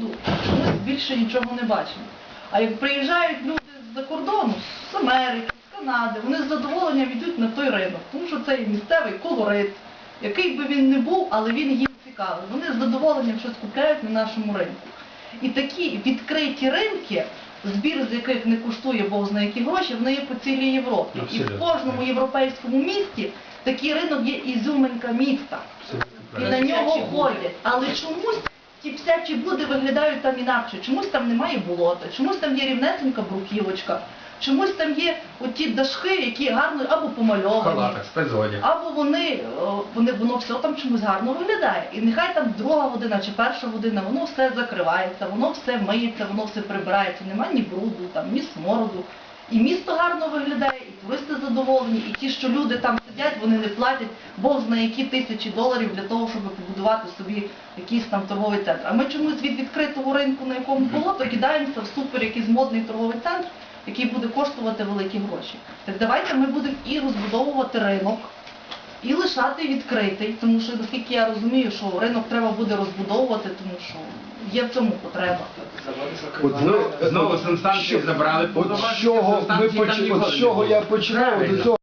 бруду, чомусь більше нічого не бачимо. А як приїжджають люди з-за кордону, з Америки, з Канади, вони з задоволенням йдуть на той ринок, тому що це місцевий колорит, який би він не був, але він їм цікавий. Вони з задоволенням щось купляють на нашому ринку. І такі відкриті ринки, збір з яких не коштує Бог знає які гроші, вони є по цілій Європі. І в кожному європейському місті такий ринок є ізюминка міста. І на нього ходять. Але чомусь ті псячі буди виглядають там інакше. Чомусь там немає болота, чомусь там є рівнесенька бруківочка, чомусь там є оті дашки, які гарно або помальовані. Халатах, спецодяг. Або вони, о, вони, воно все там чомусь гарно виглядає. І нехай там друга година чи перша година, воно все закривається, воно все миється, воно все прибирається, нема ні бруду, там, ні смороду. І місто гарно виглядає, і туристи задоволені, і ті, що люди там сидять, вони не платять Бог знає які тисячі доларів для того, щоб побудувати собі якийсь там торговий центр. А ми чомусь від відкритого ринку, на якому було, то кидаємося в супер якийсь модний торговий центр, який буде коштувати великі гроші. Так давайте ми будемо і розбудовувати ринок, і лишати відкритий, тому що наскільки я розумію, що ринок треба буде розбудовувати, тому що є в цьому потреба. От знову, знову санстанції забрали. От з чого, ми поч... от з чого я починав, до цього